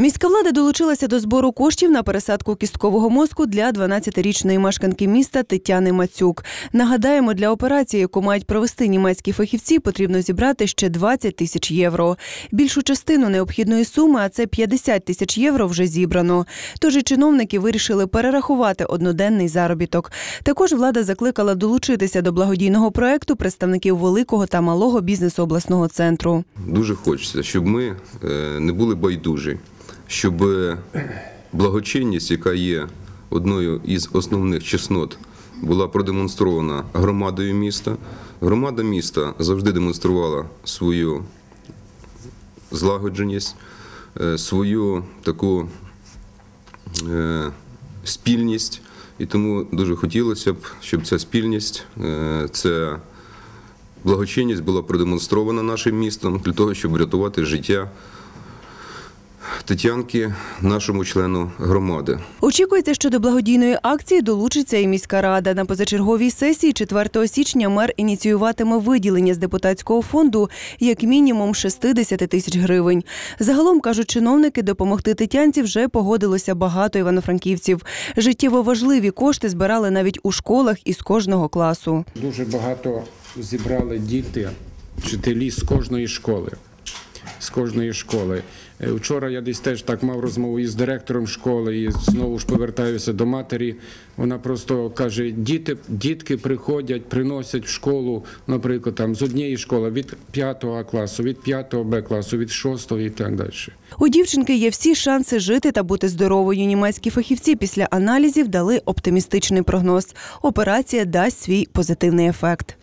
Міська влада долучилася до збору коштів на пересадку кісткового мозку для 12-річної мешканки міста Тетяни Мацюк. Нагадаємо, для операції, яку мають провести німецькі фахівці, потрібно зібрати ще 20 тисяч євро. Більшу частину необхідної суми, а це 50 тисяч євро, вже зібрано. Тож і чиновники вирішили перерахувати одноденний заробіток. Також влада закликала долучитися до благодійного проекту представників великого та малого бізнесу обласного центру. Дуже хочеться, щоб ми е, не були байдужі, щоб благочинність, яка є одною із основних чеснот, була продемонстрована громадою міста. Громада міста завжди демонструвала свою злагодженість, е, свою таку е, спільність. І тому дуже хотілося б, щоб ця спільність, е, ця благочинність була продемонстрована нашим містом для того, щоб врятувати життя Тетянки, нашому члену громади. Очікується, що до благодійної акції долучиться і міська рада. На позачерговій сесії 4 січня мер ініціюватиме виділення з депутатського фонду як мінімум 60 тисяч гривень. Загалом кажуть чиновники, допомогти тетянці вже погодилося багато івано-франківців. Життєво важливі кошти збирали навіть у школах із кожного класу. Дуже багато зібрали діти, вчителі з кожної школи. З кожної школи. Е, Вчора я десь теж так мав розмову із директором школи, і знову ж повертаюся до матері. Вона просто каже: діти, дітки приходять, приносять в школу, наприклад, там з однієї школи від 5 А класу, від 5 Б класу, від 6 і так далі. У дівчинки є всі шанси жити та бути здоровою. Німецькі фахівці після аналізів дали оптимістичний прогноз. Операція дасть свій позитивний ефект.